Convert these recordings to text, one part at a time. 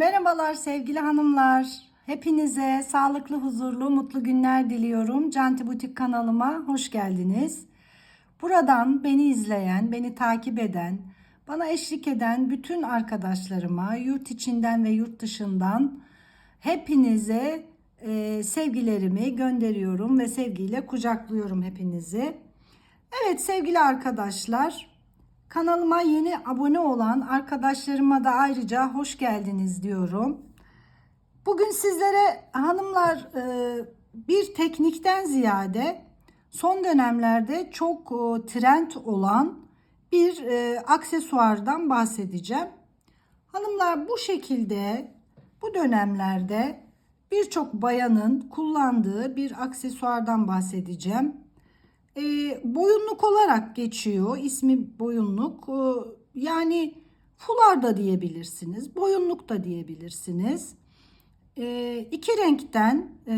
Merhabalar sevgili hanımlar. Hepinize sağlıklı, huzurlu, mutlu günler diliyorum. Canti Butik kanalıma hoş geldiniz. Buradan beni izleyen, beni takip eden, bana eşlik eden bütün arkadaşlarıma yurt içinden ve yurt dışından hepinize e, sevgilerimi gönderiyorum ve sevgiyle kucaklıyorum hepinizi. Evet sevgili arkadaşlar, kanalıma yeni abone olan arkadaşlarıma da ayrıca hoş geldiniz diyorum. Bugün sizlere hanımlar e, bir teknikten ziyade son dönemlerde çok e, trend olan bir e, aksesuardan bahsedeceğim. Hanımlar bu şekilde bu dönemlerde birçok bayanın kullandığı bir aksesuardan bahsedeceğim. E, boyunluk olarak geçiyor. İsmi boyunluk. E, yani fular da diyebilirsiniz. Boyunluk da diyebilirsiniz. E, iki renkten e,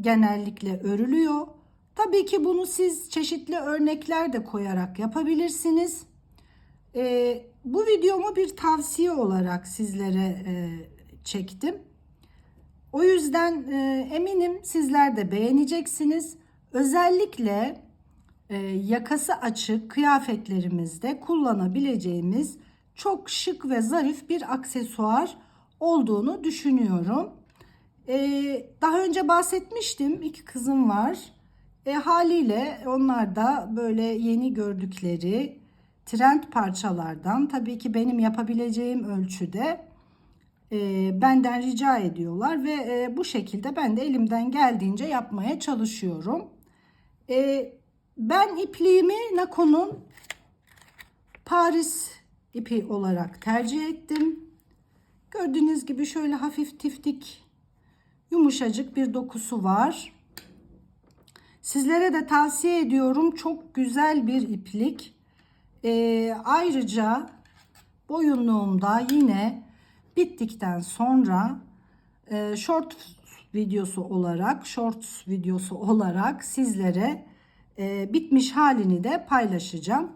genellikle örülüyor. Tabii ki bunu siz çeşitli örnekler de koyarak yapabilirsiniz. E, bu videomu bir tavsiye olarak sizlere e, çektim. O yüzden e, eminim sizler de beğeneceksiniz. Özellikle yakası açık kıyafetlerimizde kullanabileceğimiz çok şık ve zarif bir aksesuar olduğunu düşünüyorum. E, daha önce bahsetmiştim. iki kızım var. E, haliyle onlar da böyle yeni gördükleri trend parçalardan tabii ki benim yapabileceğim ölçüde e, benden rica ediyorlar ve e, bu şekilde ben de elimden geldiğince yapmaya çalışıyorum. E, ben ipliğimi Nako'nun Paris ipi olarak tercih ettim. Gördüğünüz gibi şöyle hafif tiftik yumuşacık bir dokusu var. Sizlere de tavsiye ediyorum. Çok güzel bir iplik. Ee, ayrıca boyunluğumda yine bittikten sonra e, short videosu olarak shorts videosu olarak sizlere e, bitmiş halini de paylaşacağım.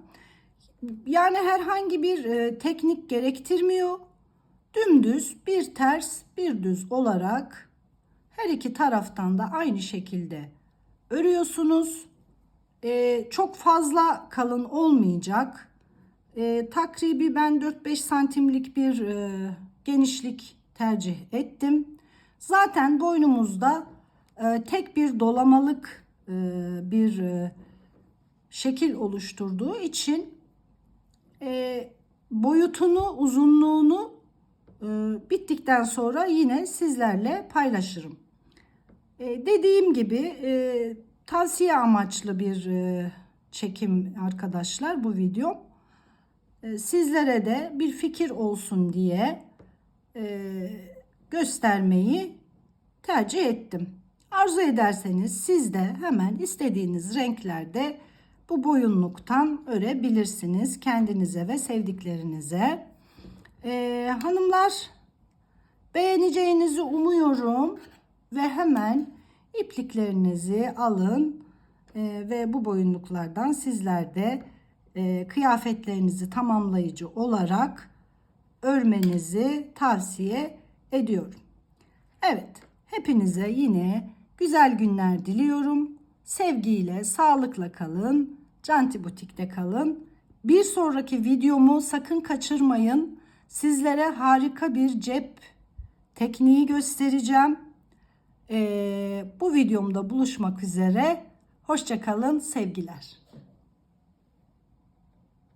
Yani herhangi bir e, teknik gerektirmiyor. Dümdüz bir ters bir düz olarak her iki taraftan da aynı şekilde örüyorsunuz. E, çok fazla kalın olmayacak. E, takribi ben 4-5 santimlik bir e, genişlik tercih ettim. Zaten boynumuzda e, tek bir dolamalık bir e, şekil oluşturduğu için e, boyutunu, uzunluğunu e, bittikten sonra yine sizlerle paylaşırım. E, dediğim gibi e, tavsiye amaçlı bir e, çekim arkadaşlar bu video. E, sizlere de bir fikir olsun diye e, göstermeyi tercih ettim. Arzu ederseniz siz de hemen istediğiniz renklerde bu boyunluktan örebilirsiniz kendinize ve sevdiklerinize. Ee, hanımlar beğeneceğinizi umuyorum ve hemen ipliklerinizi alın ee, ve bu boyunluklardan sizler de e, kıyafetlerinizi tamamlayıcı olarak örmenizi tavsiye ediyorum. Evet, hepinize yine güzel günler diliyorum. Sevgiyle, sağlıkla kalın. Canti Butik'te kalın. Bir sonraki videomu sakın kaçırmayın. Sizlere harika bir cep tekniği göstereceğim. Ee, bu videomda buluşmak üzere. Hoşçakalın, sevgiler.